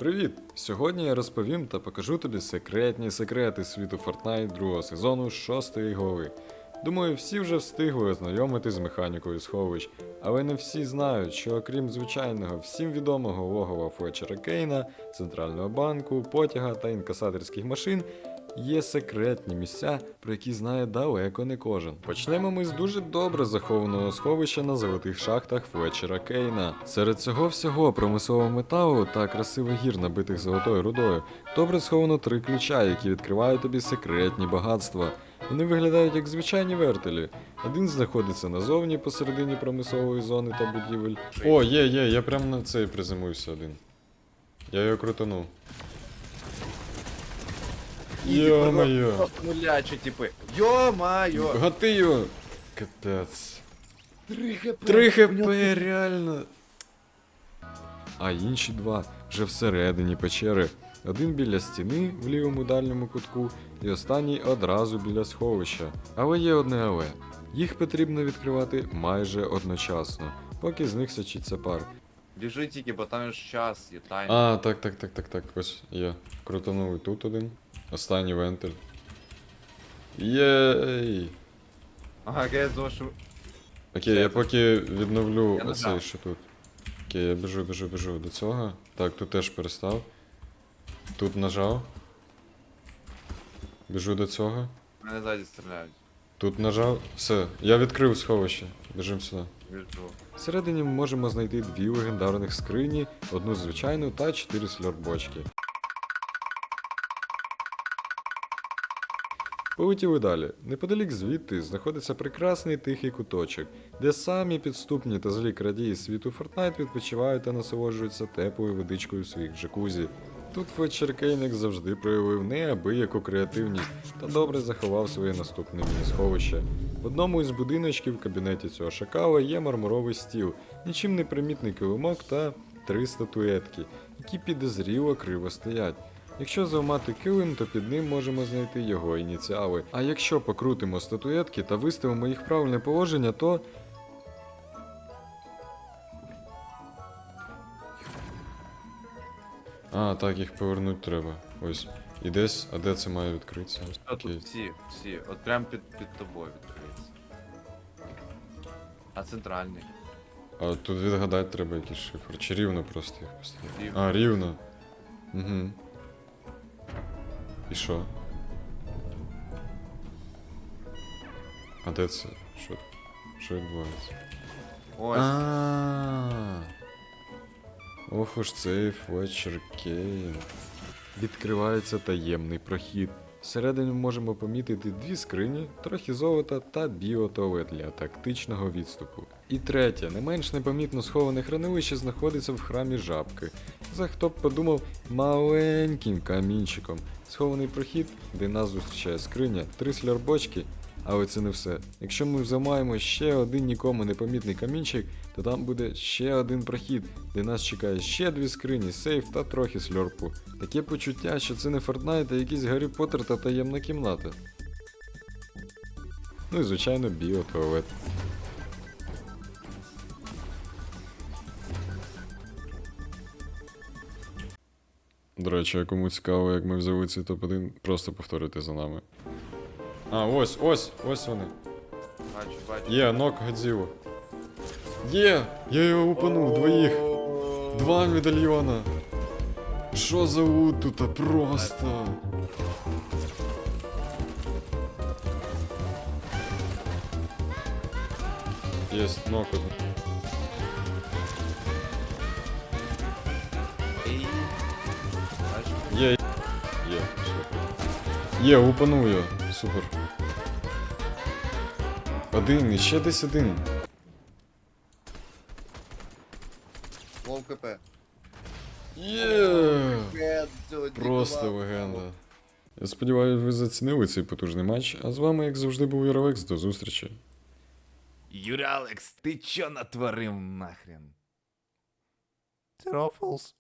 Привіт! Сьогодні я розповім та покажу тобі секретні секрети світу Fortnite другого сезону шостої голови. Думаю, всі вже встигли ознайомитись з механікою сховищ, але не всі знають, що окрім звичайного всім відомого логова Флетчера Кейна, центрального банку, потяга та інкасаторських машин, є секретні місця, про які знає далеко не кожен. Почнемо ми з дуже добре захованого сховища на золотих шахтах Флетчера Кейна. Серед цього всього промислового металу та красивих гір, набитих золотою рудою, добре сховано три ключа, які відкривають тобі секретні багатства. Вони виглядають як звичайні вертелі. Один знаходиться назовні посередині промислової зони та будівель. О, є, є, я прямо на цей приземлився один. Я його крутанув. Йо-моє. Просто нулячі, типи. Йо-майо! Гати його! Капець. 3 хп. 3 хп, реально. А інші два вже всередині печери. Один біля стіни в лівому дальньому кутку, і останній одразу біля сховища. Але є одне але. Їх потрібно відкривати майже одночасно, поки з них сочиться пар. Біжи тільки, бо там ж час, є тайм. А, так, так, так, так, так. Ось є. Крутанув і тут один. Останній вентиль. Єй! Ага, я думав. Окей, я поки відновлю Я оцей, нажав. що тут. Окей, я біжу, біжу, біжу до цього. Так, тут теж перестав. Тут нажав. Біжу до цього. Мене ззаді стріляють. Тут нажав. Все, я відкрив сховище. Біжим сюди. Біжу. Всередині ми можемо знайти дві легендарних скрині, одну звичайну та чотири сльорбочки. Полетіли далі. Неподалік звідти знаходиться прекрасний тихий куточок, де самі підступні та злі крадії світу Fortnite відпочивають та насолоджуються теплою водичкою своїх джакузі. Тут Фетчер Кейник завжди проявив неабияку креативність та добре заховав своє наступне міні-сховище. В одному із будиночків в кабінеті цього шакала є мармуровий стіл, нічим не примітний килимок та три статуетки, які підозріло криво стоять. Якщо зламати килим, то під ним можемо знайти його ініціали. А якщо покрутимо статуетки та виставимо їх в правильне положення, то. А, так, їх повернути треба. Ось. І десь, а де це має відкритися? А тут всі, всі. От прям під, під тобою відкриється. А центральний? А тут відгадати треба якийсь шифр. Чи рівно просто їх поставити? Рівно. А, рівно. Угу. І що? А де це? Що? Що відбувається? Ось. А. Ох уж цей Флетчер Кейн. Відкривається таємний прохід. Всередині можемо помітити дві скрині, трохи золота та біотуалет для тактичного відступу. І третє, не менш непомітно сховане хранилище знаходиться в храмі жабки. За хто б подумав маленьким камінчиком. Схований прохід, де нас зустрічає скриня, три слярбочки. Але це не все. Якщо ми зламаємо ще один нікому непомітний камінчик, то там буде ще один прохід, де нас чекає ще дві скрині, сейф та трохи сльорпу. Таке почуття, що це не Fortnite, а якийсь Гаррі Поттер та таємна кімната. Ну і звичайно біотуалет. До речі, кому цікаво, як ми взяли цей топ-1, просто повторюйте за нами. А, ось, ось, ось вони. Бачу, бачу. Є, нок Годзілу. Є! Я його упанув, двоїх. О, Два медальйона. Що за лут тут а просто? Єсть, нок один. Ей. Є, упанув його. Супер. Один, і ще десь один. Лов КП. Є! Просто легенда. Я сподіваюся, ви зацінили цей потужний матч, а з вами, як завжди, був Яровекс. До зустрічі. Юрій Алекс, ти чо натворив нахрен? Це Рофлс.